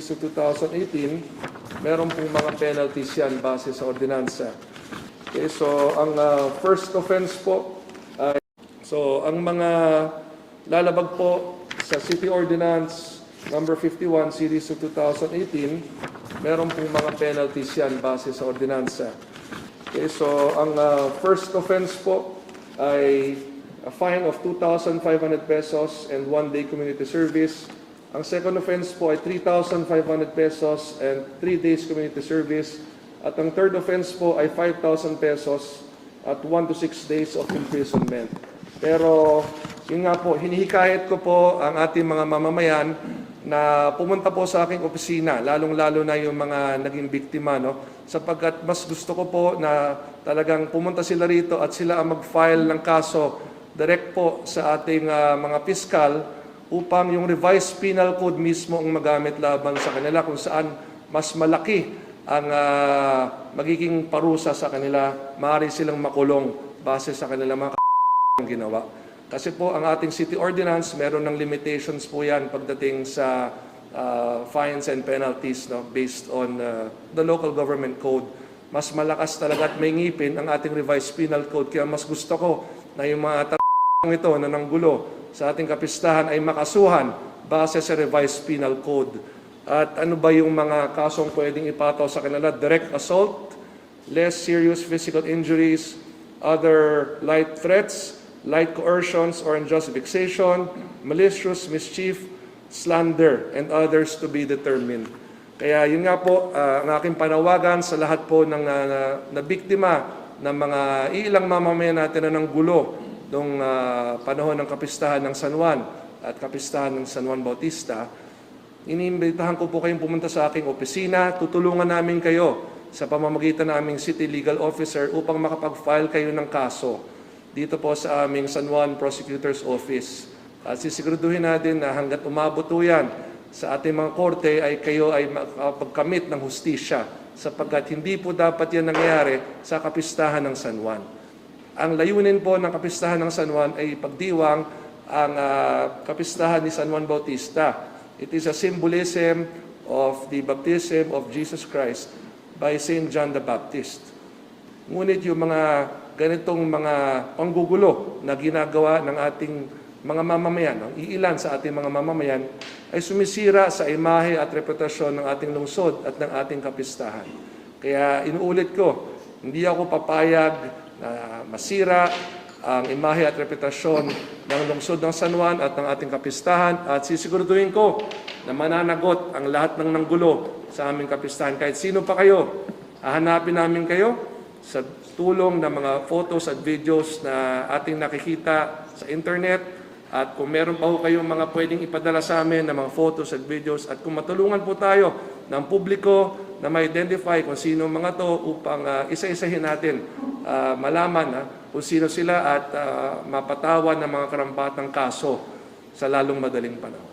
sa 2018, meron pong mga penalties yan base sa ordinansa. Okay, so ang ah, first offense po ay so ang mga lalabag po sa City Ordinance number 51 series of 2018, meron pong mga penalties yan base sa ordinansa. Okay, so ang ah, first offense po ay a fine of 2,500 pesos and one day community service. Ang second offense po ay 3,500 pesos and 3 days community service. At ang third offense po ay 5,000 pesos at 1 to 6 days of imprisonment. Pero yun nga po, hinihikayat ko po ang ating mga mamamayan na pumunta po sa aking opisina, lalong-lalo na yung mga naging biktima, no? sapagkat mas gusto ko po na talagang pumunta sila rito at sila ang mag-file ng kaso direct po sa ating ah, mga piskal upang yung revised penal code mismo ang magamit laban sa kanila kung saan mas malaki ang ah, magiging parusa sa kanila, maaari silang makulong base sa kanilang mga ang ginawa. Kasi po ang ating city ordinance, meron ng limitations po yan pagdating sa uh, fines and penalties no, based on uh, the local government code. Mas malakas talaga at may ngipin ang ating revised penal code. Kaya mas gusto ko na yung mga ito na nanggulo sa ating kapistahan ay makasuhan base sa revised penal code. At ano ba yung mga kasong pwedeng ipataw sa kanila? Direct assault, less serious physical injuries, other light threats, light coercions or unjust vexation, malicious mischief, slander, and others to be determined. Kaya yun nga po, ah, ang aking panawagan sa lahat po ng na, na, na biktima ng mga ilang mamamayan natin na ng gulo noong ah, panahon ng kapistahan ng San Juan at kapistahan ng San Juan Bautista, Iniimbitahan ko po kayong pumunta sa aking opisina. Tutulungan namin kayo sa pamamagitan ng aming City Legal Officer upang makapag-file kayo ng kaso dito po sa aming San Juan Prosecutor's Office. At sisiguraduhin natin na hanggat umabot po yan sa ating mga korte ay kayo ay makapagkamit ng hustisya sapagkat hindi po dapat yan nangyayari sa kapistahan ng San Juan. Ang layunin po ng kapistahan ng San Juan ay pagdiwang ang ah, kapistahan ni San Juan Bautista. It is a symbolism of the baptism of Jesus Christ by St. John the Baptist. Ngunit yung mga ganitong mga panggugulo na ginagawa ng ating mga mamamayan, no? iilan sa ating mga mamamayan, ay sumisira sa imahe at reputasyon ng ating lungsod at ng ating kapistahan. Kaya inuulit ko, hindi ako papayag na masira ang imahe at reputasyon ng lungsod ng San Juan at ng ating kapistahan at sisiguraduhin ko na mananagot ang lahat ng nanggulo sa aming kapistahan. Kahit sino pa kayo, hahanapin namin kayo sa tulong ng mga photos at videos na ating nakikita sa internet at kung meron pa ho kayong mga pwedeng ipadala sa amin ng mga photos at videos at kung matulungan po tayo ng publiko na ma-identify kung sino mga to upang ah, isa-isahin natin ah, malaman ah, kung sino sila at ah, mapatawan ng mga karampatang kaso sa lalong madaling panahon.